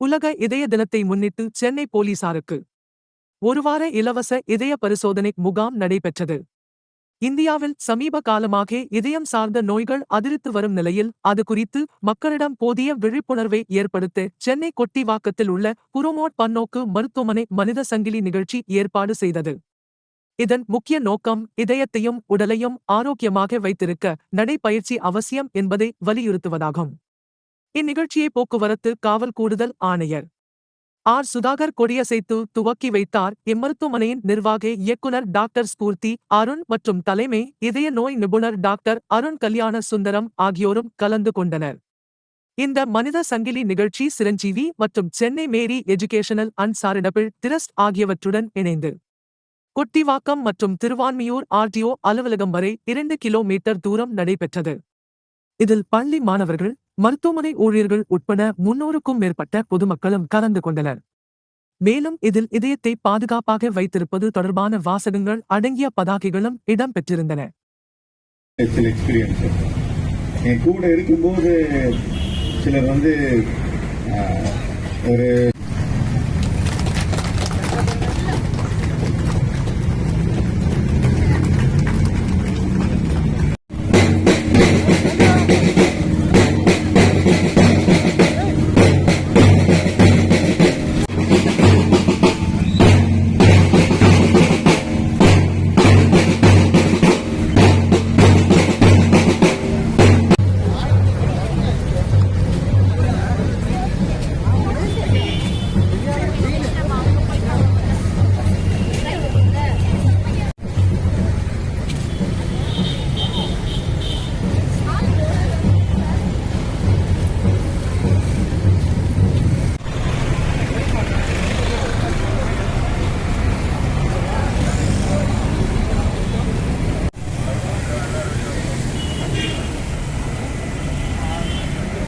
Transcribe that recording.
உலக இதய தினத்தை முன்னிட்டு சென்னை போலீசாருக்கு ஒருவார இலவச இதய பரிசோதனை முகாம் நடைபெற்றது. இந்தியாவில் சமீப காலமாக இதயம் சார்ந்த நோய்கள் அதிரித்து வரும் நிலையில் அது குறித்து மக்களிடம் போதிய விழிப்புணர்வை ஏற்படுத்த சென்னை கொட்டிவாக்கத்தில் உள்ள புரோமோட் பன்னோக்கு மருத்துவமனை மனித சங்கிலி நிகழ்ச்சி ஏற்பாடு செய்தது. இதன் முக்கிய நோக்கம் இதயத்தையும் உடலையும் ஆரோக்கியமாக வைத்திருக்க நடைப்பயிற்சி அவசியம் என்பதை வலியுறுத்துவதாகும். இந்நிகழ்ச்சியை போக்குவரத்து காவல் கூடுதல் ஆணையர். ஆர். சுதாகர் கொடியசைத்து துவக்கி வைத்தார். இம்மருத்துவமனையின் நிர்வாக இயக்குனர் டாக்டர் ஸ்பூர்த்தி அருண் மற்றும் தலைமை இதய நோய் நிபுணர் டாக்டர் அருண் கல்யாண சுந்தரம் ஆகியோரும் கலந்து கொண்டனர். இந்த மனித சங்கிலி நிகழ்ச்சி சிரஞ்சீவி மற்றும் Chennai Mary educational and charitable trust ஆகியவற்றுடன் இணைந்து. கொட்டிவாக்கம் மற்றும் திருவான்மியூர் ஆர்டிஓ அலுவலகம் வரை இரண்டு கிலோமீட்டர் தூரம் நடைபெற்றது. இதில் பள்ளி மாணவர்கள் மருத்துவமனை ஊழியர்கள் உட்பட முன்னூறுக்கும் மேற்பட்ட பொதுமக்களும் கலந்து கொண்டனர். மேலும் இதில் இதயத்தை பாதுகாப்பாக வைத்திருப்பது தொடர்பான வாசகங்கள் அடங்கிய பதாகைகளும் இடம்பெற்றிருந்தன என் கூட இருக்கும்போது சிலர் வந்து ஒரு